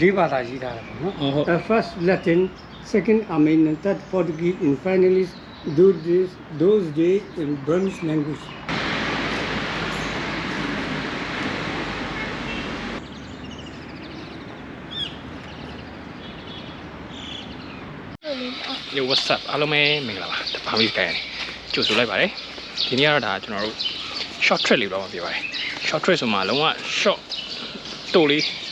လေးဘာသာရေးထားတာပေါ့နော် အော်ဟုတ် Uh, first Latin second Armenian third Portuguese and finally those days those days in Burmese language ဒီ WhatsApp အားလုံးပဲမင်္ဂလာပါတပါမီကိုင်းကြိုဆိုလိုက်ပါတယ်ဒီနေ့ကတော့ဒါကျွန်တော်တို့ short trip လေးတော့မှာပြပါတယ် short trip ဆိုမှလုံးဝ short တိုလေးအ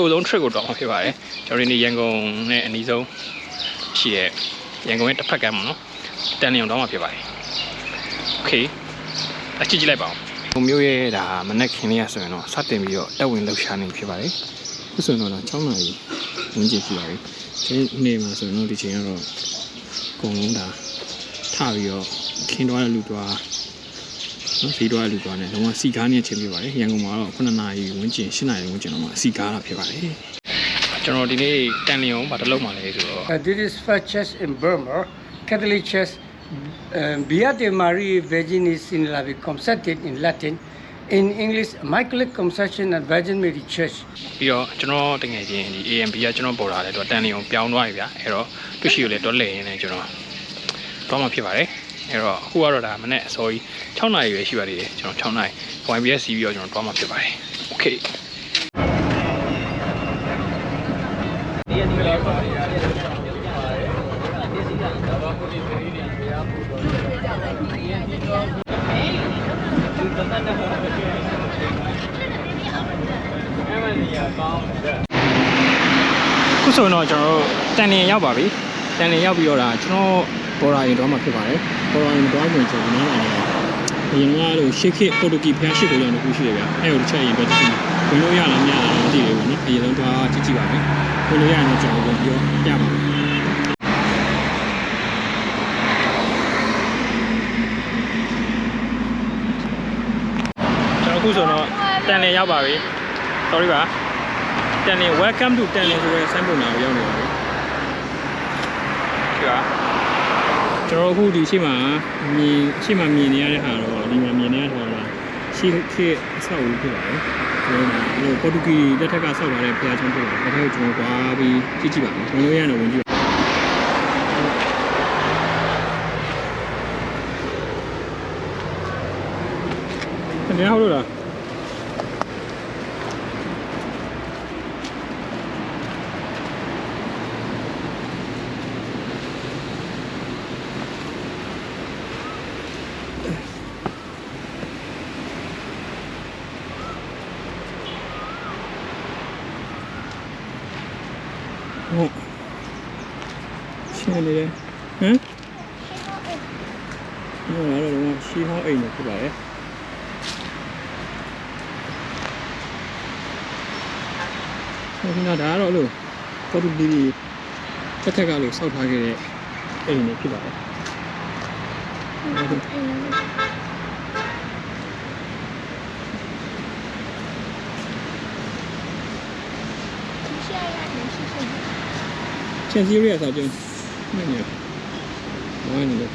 တိုဆုံး trip ကိုတော့မှာဖြစ်ပါတယ်ကျွန်တော်ဒီနေ့ရန်ကုန်နဲ့အနီးဆုံးရှိတဲ့ရန်ကုန်ရဲ့တစ်ဖက်ကမ်းမှာနော်တန်လျုံတော့မှာဖြစ်ပါတယ် okay အကြည့်ကြည့်လိုက်ပါဦးဘုံမျိုးရဲ့ဒါမနက်ခင်းလေးရဆိုရင်တော့စတင်ပြီးတော့တက်ဝင်လှုပ်ရှားနေဖြစ်ပါတယ်ခုဆိုရင်တော့6နာရီဝန်းကျင်ရှိပါပြီဒီနေ့မှာဆိုရင်တော့ဒီချိန်ကတော့အကုန်လုံးဒါထပြီးတော့ခင်းသွားတဲ့လူသွား နော်စီးသွားတဲ့လူသွားနဲ့လုံးဝစီကားနေချင်းဖြစ်ပါတယ်ရန်ကုန်မှာတော့9နာရီဝန်းကျင်10နာရီဝန်းကျင်တော့မှစီကားတာဖြစ်ပါတယ်ကျွန်တော်ဒီနေ့တန်လျုံဘာတစ်လုံးမှလဲဆိုတော့ Uh, this is first church in Burma, Catholic church. Um, Beate Marie Virginis in Lavi Concepted in Latin. In English, Immaculate Conception and Virgin Mary Church. ပြီးတော့ကျွန်တော်တကယ်ချင်းဒီ AMB ကကျွန်တော်ပေါ်လာတယ်တော့တန်လျုံပြောင်းသွားပြီဗျာအဲ့တော့တွေ့ရှိရလေတော့လဲရင်းနေကျွန်တော်တော့မှဖြစ်ပါတယ် အဲ့တော့အခုကတော့ဒါမနေ့အစောကြီး6နာရီပဲရှိပါသေးတယ်ကျွန်တော်6နာရီ YBS စီးပြီးတော့ကျွန်တော်တော့မှဖြစ်ပါတယ် Okay ခုဆိုရင်တော့ကျွန်တော်တို့တန်လျင်ရောက်ပါပြီတန်လျင်ရောက်ပြီးတော့ဒါကျွန်တော်ဘော်ရာရင်တော့မှဖြစ်ပါတယ် ဘော်ရာရင်တော့ဝင်ကျွန်တော်နားလာတယ်အရင်ကလို့ရှေ့ခေတ်ပေါ်တူဂီဖျားရှိကိုကြောင့်တခုရှိရဗျအဲ့လိုတစ်ချက်ရင်တော့ကြည့်ဝင်လို့ရလားမရလားမသိဘူးပေါ့နော်အရင်ဆုံးတော့ကြည့်ကြည့်ပါမယ်ဝင်လို့ရရင်တော့ကျွန်တော်ဝင်ပြောပြပါမယ်ကျွန်တော်ခုဆိုတော့တန်လျင်ရောက်ပါပြီ sorry ပါတန်လင် welcome to တန်လင်ဆိုတဲ့ sign ပုံနာကိုရောက်နေပါပြီဒီက ကျွန်တော်အခုဒီရှိမှမြင်ရှိမှမြင်နေရတဲ့ဟာတော့ဒီမှာမြင်နေရတဲ့ဟာကရှိခေတ်အဆောက်အဦဖြစ်ပါတယ်ကျွန်တော်ကအဲ့ပေါ်တူဂီလက်ထက်ကဆောက်ထားတဲ့ဖျားချောင်းဖြစ်ပါတယ်အဲ့ဒါကိုကျွန်တော်ကွာပြီးကြည့်ကြည့်ပါမယ်ဝင်လို့ရရင်တော့ဝင်ကြည့်ပါခင်ဗျားဟုတ်လို့ နေတယ်ဟမ်ဟိုကတော့တော့ရှီဟောင်းအိမ်နေဖြစ်ပါရဲ့ဟိုကနာဒါကတော့လို့ပေါ်တူဂီတက်ထက်ကလို့စောက်ထားခဲ့တဲ့အိမ်နေဖြစ်ပါရဲ့ချန်စီရီယာစာ ကျင်းနေနေဝိုင်းနေတယ်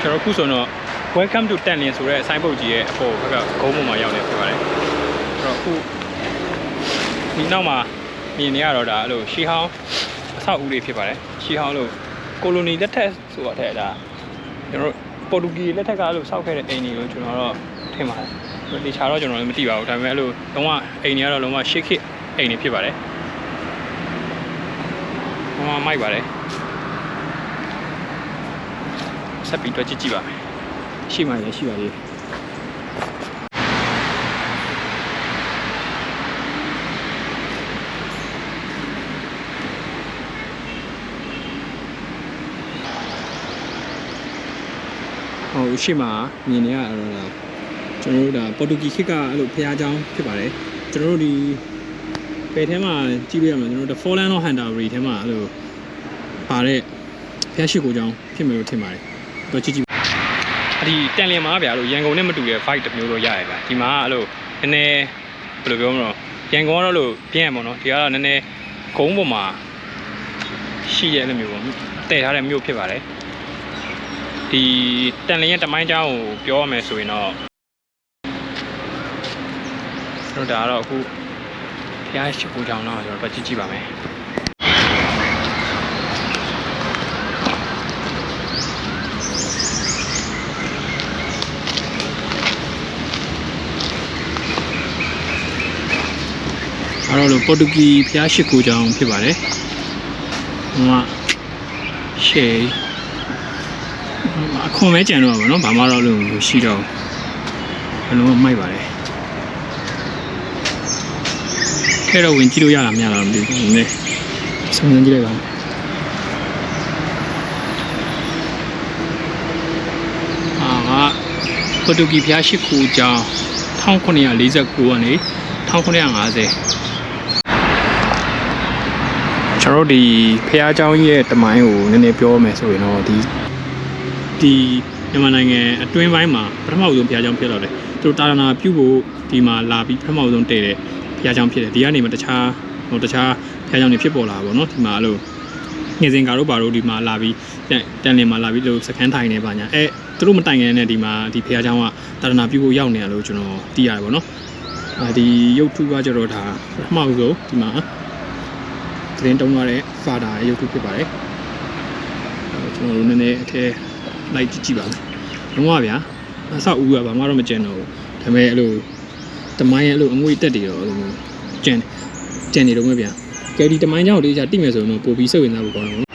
ကျွန်တော်ခုဆိုတော့ welcome to တန်လင်ဆိုတဲ့ sign board ကြီးရဲ့အပေါ်ဘက်ကဂုံးပေါ်မှာရောက်နေဖြစ်ပါတယ်အဲ့တော့အခုဒီနောက်မှာမြင်နေရတော့ဒါအဲ့လိုရှီဟောင်းအဆောက်အဦတွေဖြစ်ပါတယ်ရှီဟောင်းလို့ကိုလိုနီလက်ထက်ဆိုတော့တဲ့ဒါကျွန်တော်တို့ ပေါ်တူဂီလက်ထက်ကအဲ့လိုစောက်ခဲ့တဲ့အိမ်တွေလို့ကျွန်တော်တော့ထင်ပါတယ်ဒီချာတော့ကျွန်တော်လည်းမသိပါဘူးဒါပေမဲ့အဲ့လိုလုံးဝအိမ်တွေကတော့လုံးဝရှစ်ခေတ်အိမ်တွေဖြစ်ပါတယ်ဟိုမှာမိုက်ပါတယ်ဆက်ပြီးတော့ကြည့်ကြည့်ပါမယ်ရှိမှရရှိပါသေးတယ် ဟိုရှိမှမြင်နေရတော့ဒါကျွန်တော်တို့ဒါပေါ်တူဂီခေတ်ကအဲ့လိုဖျားเจ้าဖြစ်ပါတယ်ကျွန်တော်တို့ဒီဘယ်ထဲမှာကြည့်လို့ရမလဲကျွန်တော်တို့ The Fallen of Hanterbury ထဲမှာအဲ့လိုပါတဲ့ဖျားရှိကိုเจ้าဖြစ်မယ်လို့ထင်ပါတယ်တော့ကြည့်ကြည့် အဒီတန်လျင်မှာဗျာလို့ရန်ကုန်နဲ့မတူတဲ့ fight တစ်မျိုးတော့ရရဗျာဒီမှာအဲ့လိုနည်းနည်းဘယ်လိုပြောမလို့ရန်ကုန်ကတော့လို့ပြင်းရပါတော့ဒီကတော့နည်းနည်းဂုံးပေါ်မှာ ရှိရဲ့အဲ့လိုမျိုးပေါ့တည်ထားတဲ့မြို့ဖြစ်ပါတယ် ဒီတန်လင်းရဲ့တမိုင်းကြောင်းကိုပြောရမယ်ဆိုရင်တော့တို့ဒါကတော့အခုဘုရားရှိခိုးကြောင်းတော့ကျွန်တော်တို့ကြည့်ကြည့်ပါမယ်အဲ့လိုပေါ်တူဂီဖျားရှိခိုးကြောင်ဖြစ်ပါတယ်။ဟိုကရှေ့ အခွန်မဲကြံတော့ပါဗောနော်ဘာမှတော့လို့ရှိတော့ဘယ်လိုမှမိုက်ပါတယ် ထဲတော့ဝင်ကြည့်လို့ရတာမရတာမသိဘူးနည်းစုံစမ်းကြည့်လိုက်ပါမယ်အာကပေါ်တူဂီဖျားရှိခိုးကျောင်း1949ကနေ1950ကျွန်တော်တို့ဒီဖျားเจ้าရဲ့တမိုင်းကိုနည်းနည်းပြောမယ်ဆိုရင်တော့ဒီ ဒီမြန်မာနိုင်ငံအတွင်းပိုင်းမှာပထမဆုံးဘုရားကျောင်းဖြစ်တော့တယ်သူတို့တာရဏပြုဖို့ဒီမှာလာပြီးပထမဆုံးတည်တယ်ဘုရားကျောင်းဖြစ်တယ်ဒီကနေမှတခြားဟိုတခြားဘုရားကျောင်းတွေဖြစ်ပေါ်လာတာပေါ့နော်ဒီမှာအဲ့လိုငယ်စဉ်ကာတို့ပါတို့ဒီမှာလာပြီးတန်လင်မှာလာပြီးလို့စခန်းထိုင်နေပါညာအဲသူတို့မတိုင်ခင်နဲ့ဒီမှာဒီဘုရားကျောင်းကတာရဏပြုဖို့ရောက်နေတာလို့ကျွန်တော်သိရတယ်ပေါ့နော်အဲဒီရုပ်ထုကကျတော့ဒါပထမဆုံးဒီမှာသတင်းတုံးရတဲ့ဖာတာရုပ်ထုဖြစ်ပါတယ်ကျွန်တော်တို့နည်းနည်းအထဲ လိုက်ကြည့်ကြည့်ပါမယ်လုံးဝဗျာအဆောက်အဦကဘာမှတော့မကျန်တော့ဘူးဒါပေမဲ့အဲ့လိုတမိုင်းရဲ့အဲ့လိုအငွေတက်တွေတော့အဲ့လိုမျိုးကျန်ကျန်နေတော့မဗျာကဲဒီတမိုင်းကြောင့်တေချာတိမယ်ဆိုရင်တော့ပို့ပြီးစိတ်ဝင်စားဖို့ကောင်းတယ်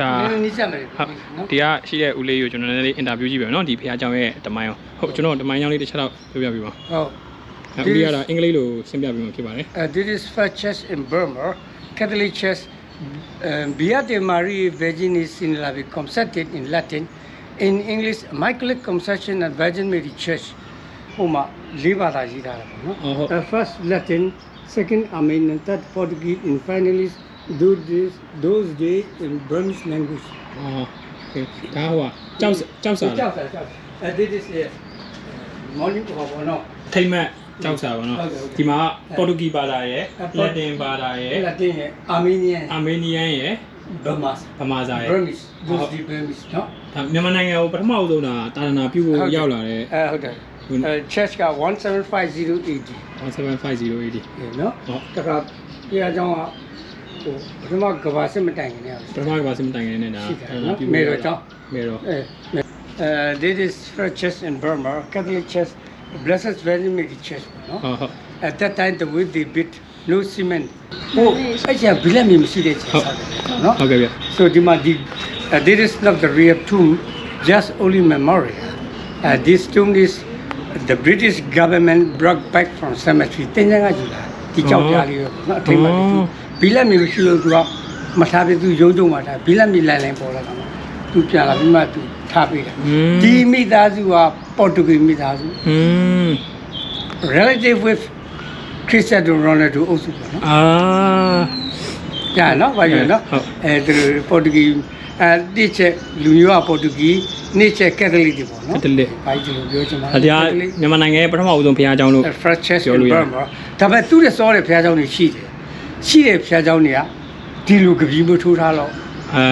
ဒါနီးစက်မယ်နော်ဒီကရှိတဲ့ဦးလေးကိုကျွန်တော်လည်းအင်တာဗျူးကြည့်ပြမယ်နော်ဒီဖခင်ကြောင့်ရဲ့တမိုင်းအောင်ဟုတ်ကျွန်တော်တမိုင်းကြောင့်လေးတစ်ချက်တော့ပြောပြပေးပါဟုတ်ဒီကတာအင်္ဂလိပ်လိုဆင်ပြပေးမှာဖြစ်ပါတယ်အဲ this is first church in Burma Catholic church Beate Maria Virginis in Lavi concerted in Latin in English Michael Conception at Virgin Mary Church ဟိုမှာ၄ဘာသာရေးထားတယ်ပေါ့နော် first Latin second Armenian third Portuguese and finally those days, those days in Burmese language. အော်โอเคဒါဟိုကကြောက်စကြောက်စာ ကြောက်စာကြောက်စာ Uh, this is a morning ဟောပေါ့နော် ထိမ့်မက်ကြောက်စာပါနော် ဟုတ်ကဲ့ဟုတ်ကဲ့ ဒီမှာပေါ်တူဂီဘာသာရဲ့ အဲ လက်တင်ဘာသာရဲ့ Latin ရဲ့ Armenian အာမေနီယန်ရဲ့ Burma ဗမာစာရဲ့ Burmese ဟုတ် those the Burmese နော် ဒါမြန်မာနိုင်ငံကိုပထမအဆုံးတာတာရနာပြုဖို့ရောက်လာတဲ့ အဲဟုတ်တယ် ဟုတ် အဲ church က17508 17508 နော် ဟုတ် တခါတရားကျောင်းက ဟိုပထမကဘာစစ်မတိုင်ခင်တည်းက ပထမကဘာစမတိုင်နေနေတာ ရှိတယ်နော်မေတော်ကျောင်း မေတော် အဲအဲ this is first church in Burma Catholic Church Blessed Virgin Mary Church နော် ဟုတ်ဟုတ် at that time the way they built no cement ဟိုအဲ့ကျဘီလက်မီမရှိတဲ့ချက်စားတယ်နော် ဟုတ်ကဲ့ဗျ So the, the uh, this is not the real tomb, just only memorial. Uh, this tomb is the British government brought back from cemetery. တင်ကြကကြည့်လားဒီကြောက်ပြားလေးရောနော်အထိမ့်ပါလေ ဘီလက်မြေကိုရှိလို့သူကမထားပြသူရုံးကြုံမှာထားဘီလက်မြေလိုင်းလိုင်းပေါ်လာတာမှာသူပြန်လာပြီးမှသူထားပေးတယ်ဒီမိသားစုကပေါ်တူဂီမိသားစု relative with Cristiano Ronaldo အုပ်စုပေါ့နော်အာကြာနော်ဘာပြောနော်အဲဒီပေါ်တူဂီအဲဒီချက်လူမျိုးကပေါ်တူဂီနေ့ချက်ကက်သလစ်တွေပေါ့နော်ကက်သလစ်ဘာကြီးလို့ပြောချင်တာလဲဒါကမြန်မာနိုင်ငံရဲ့ပထမဦးဆုံးဘုရားကျောင်းလို့ Francesco ပြောလို့ရတယ်ဒါပေမဲ့သူ့ရဲ့စောတဲ့ဘုရားကျောင်းတွေရှိတယ် ရှိတဲ့ဘုရားကျောင်းတွေကဒီလူကပီးမထိုးထားတော့ အဲ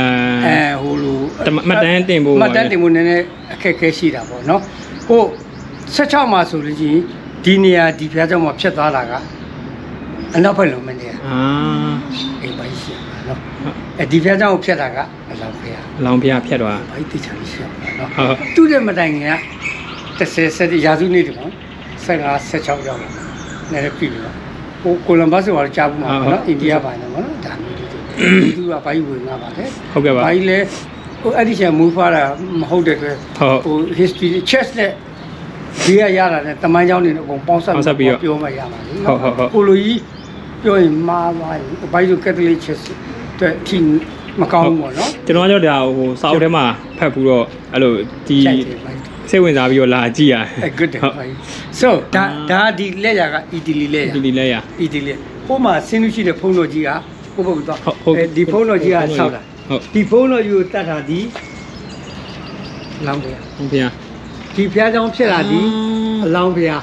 အဲဟိုလို တမမှတ်တမ်းတင်ဖို့ မှတ်တမ်းတင်ဖို့နည်းနည်းအခက်အခဲရှိတာပေါ့နော်ဟို16မှာဆိုလို့ရှိရင်ဒီနေရာဒီဖျားเจ้าမှာဖြစ်သွားတာကအနောက်ဘက်လုံးမနေရ အာ အိမ်ပိုင်းရှိရမှာနော်အဲဒီဖျားเจ้าကိုဖြစ်တာကအလောင်းဖျား လောင်ဖျားဖြတ်သွား ဘာတိချာလို့ရှိရမှာနော် ဟုတ် သူ့ရဲ့မတိုင်ခင်က30 70ရာစုနှစ်တွေပေါ့15 16ရောက်လာနည်းနည်းပြီလို့ဟို ကိုလံဘတ်ဆိုတာကြားဘူးမှာပေါ့နော်အိန္ဒိယပိုင်းတော့ပေါ့နော်ဒါမျိုးတွေသူကဘာကြီးဝင်လာပါလဲဟုတ်ကဲ့ပါဘာကြီးလဲဟိုအဲ့ဒီချာမူဖားတာမဟုတ်တဲ့အတွက်ဟုတ်ဟို history chess နဲ့ဒီရရတာနဲ့တမိုင်းကြောင်းတွေနဲ့အကုန်ပေါင်းစပ်ပေါင်းစပ်ပြီးတော့ပြောမှရမှာလေဟုတ်ဟုတ်ဟုတ်ကိုလိုကြီးပြောရင်မာသွားရင်ဘာကြီးဆို Catholic chess အတွက်အထိမကောင်းဘူးပေါ့နော်ကျွန်တော်ကကြောက်တာဟိုစာအုပ်ထဲမှာဖတ်ပြီးတော့အဲ့လိုဒီကြိုက်တယ်ဘာကြီး စိတ်ဝင်စားပြီးတော့လာကြည့်ရ အဲ good တယ်ဟုတ်ဘာကြီး so ဒါဒါဒီလက်ရက Italy လက်ရဒီဒီလဲရ Italy ဟိုမှာဆင်းလို့ရှိတဲ့ဖုန်းတော်ကြီးကဟိုဘက်ကတော့ဟုတ်ဟုတ်အဲဒီဖုန်းတော်ကြီးကဆောက်တာဟုတ် ဒီဖုန်းတော်ကြီးကိုတတ်တာဒီလောင်းပြဟုတ်ဖျားဒီဖျားကြောင်ဖြစ်လာဒီအလောင်းဖျား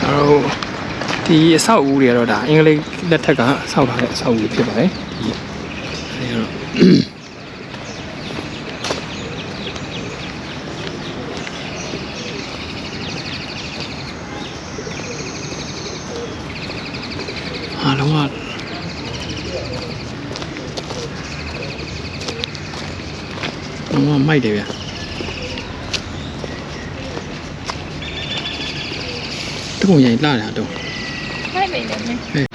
ကျွန်တော်တို့ ဒီအဆောက်အဦတွေကတော့ဒါအင်္ဂလိပ်လက်ထက်ကဆောက်ထားတဲ့အဆောက်အဦဖြစ်ပါတယ်ဒီအဲဒါတော့အားလုံးကလုံးဝမိုက်တယ်ဗျာတကုံရင်လှတာတော့ မိုက်မိတယ်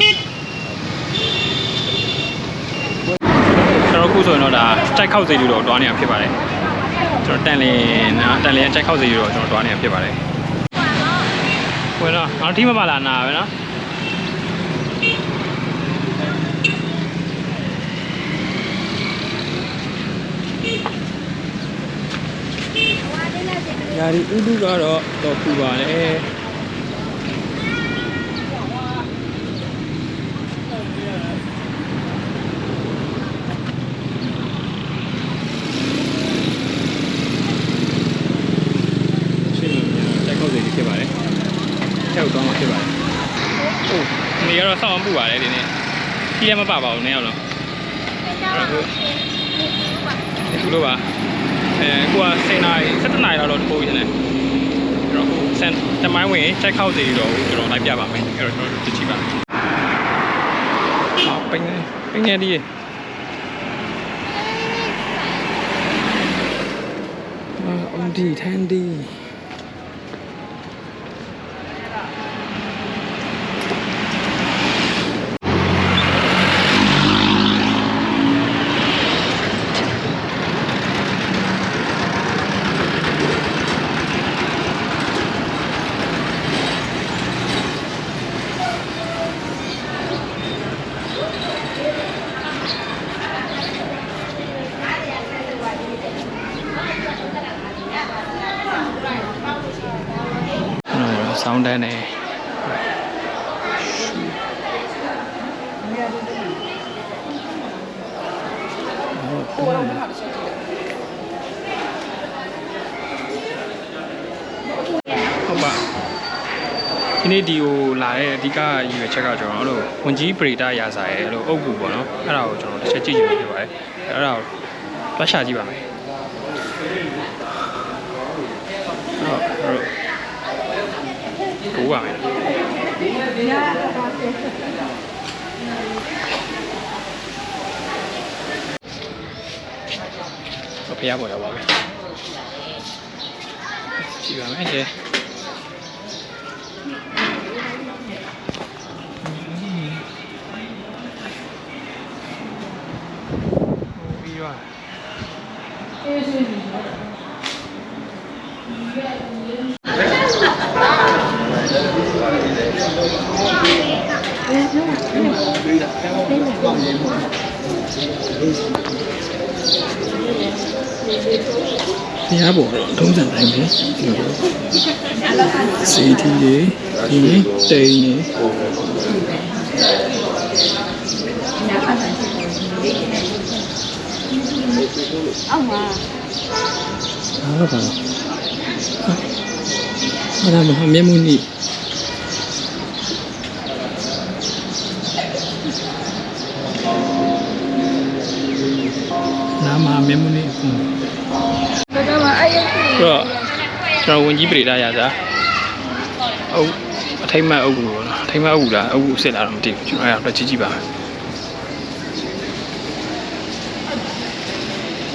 မင်း ကျွန်းတော့ဒီပေါ်လိုက်တော့နေဒီမွေးလို့မင်းနဲ့နာဒီမွေးလို့ပါအဲ့ဒါဒီနားမှာလားကျွန်တော်ခုဆိုရင်တော့ဒါတိုက်ခောက်စိတ်လို့တော့တွားနေတာဖြစ်ပါတယ်ကျွန်တော်တန်လင်းနာတန်လင်းတိုက်ခောက်စိတ်လို့တော့ကျွန်တော်တွားနေတာဖြစ်ပါတယ်ဝင်တော့အောင်ထိမပါလားနာပဲနော်ယာရီဥဒုကတော့တော့ပူပါလေရှင်းလို့တိုက်ခောက်စီဖြစ်ပါတယ်။ထဲကိုသွားမှာဖြစ်ပါတယ်။ဟုတ်နေရတော့စောင့် အောင်ပူပါတယ်ဒီနေ့။ကြီးလည်းမပပါဘူးနေရောက်တော့။ဒီလိုပါ။အဲကိုက7နာရီ7နာရီလောက်တော့ထိုးရနေတယ်။အဲ့တော့စန်တမိုင်းဝင်တိုက်ခောက်စီတော့ကျွန်တော်လိုက်ပြပါမယ်။အဲ့တော့ကျွန်တော်တို့ကြည့်ပါမယ်။ဟောပင်းပင်းရည်ဒီအာအွန်ဒီထန်ဒီ ကျွန်တော်ဆောင်းတန်းနေဟုတ်ပါဒီနေ့ဒီကိုလာတဲ့အဓိကရည်ရွယ်ချက်ကကျွန်တော်တို့ဝင်ကြီးပရိတာရာစာရဲ့အဲ့လိုအုပ်ကူပေါ့နော်အဲ့ဒါကိုကျွန်တော်တစ်ချက်ကြည့်ကြည့်လို့ဖြစ်ပါတယ်အဲ့ဒါကိုတွားရှာကြည့်ပါမယ်ဟုတ်ဟုတ် ကိုပါမယ်我ဖျားပေါ်ရောက်ပါမယ်ကြည့်ပါမယ်ရှင်ပြီးပါ ဘုရားပေါ်တော့ထုံးစံတိုင်းပဲဒီလိုစီတီလေးဒီတိန်နေအောက်မှာအားပါအားဒါမမျက်မှုနိနာ တော်တော်မှာအဲ့ရဆိုတော့ကျွန်တော်ဝင်ကြီးပြည်သားရစားအုပ်အထိမ့်မအုပ်ကူပေါ့နော်အထိမ့်မအုပ်ကူလားအုပ်ကူစစ်လာတော့မသိဘူးကျွန်တော်အဲ့ဒါတော့ကြည့်ကြည့်ပါမယ်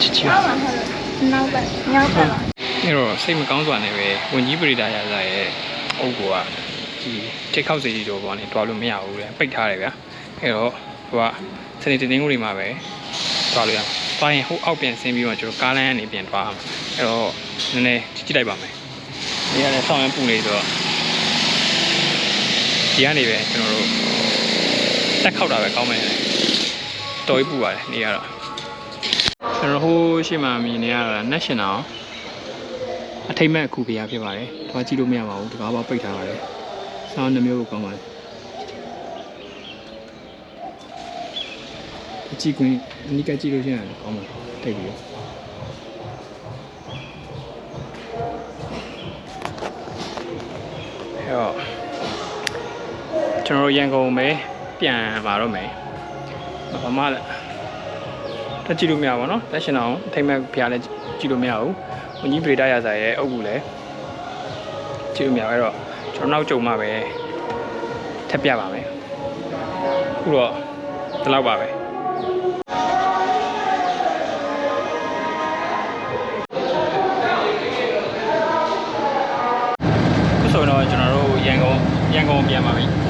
ကြည့်ကြည့်ပါနောက်ပဲညောက်ပဲအဲ့တော့စိတ်မကောင်းစွာနဲ့ပဲဝင်ကြီးပြည်သားရစားရဲ့အုပ်ကူကဒီထိတ်ခောက်စီကြီးတော့ပေါ့နေတွားလို့မရဘူးလေပိတ်ထားတယ်ဗျာအဲ့တော့ဟိုကစနေတင်းကိုတွေမှာပဲတွားလို့ရမှာ တွားရင်ဟိုအောက်ပြန်ဆင်းပြီးတော့ကျွန်တော်ကားလမ်းကနေပြန်တွားအောင်အဲ့တော့နည်းနည်းကြည့်ကြည့်လိုက်ပါမယ်ဒီကလည်းဆောင်းရမ်းပူနေဆိုတော့ဒီကနေပဲကျွန်တော်တို့တက်ခောက်တာပဲကောင်းမယ်လေတော်ကြီးပူပါတယ်နေရတော့ကျွန်တော်ဟိုးရှေ့မှာမြင်နေရတာ national အထိမ့်မဲ့အခုပြရဖြစ်ပါတယ်။တွားကြည့်လို့မရပါဘူး။တကားပါပိတ်ထားပါတယ်။ဆောင်းနှမျိုးကိုကောင်းပါတယ်။ အကြည့်ကွင်းအနိကကြည့်လို့ရှိရင်ကောင်းမှာတိတ်ပြီးတော့အဲ့တော့ ကျွန်တော်တို့ရန်ကုန်ပဲပြန်လာတော့မယ်ဘာမှလည်းတက်ကြည့်လို့မရပါဘူးเนาะတက်ရှင်အောင်အထိမ့်မဲ့ဖျားလည်းကြည့်လို့မရဘူးဝန်ကြီးဗေဒရစာရဲ့အုပ်ကူလည်းကြည့်လို့မရဘူးအဲ့တော့ကျွန်တော်နောက်ကြုံမှပဲထပ်ပြပါမယ်အခုတော့ဒီလောက်ပါပဲ 金郷宮間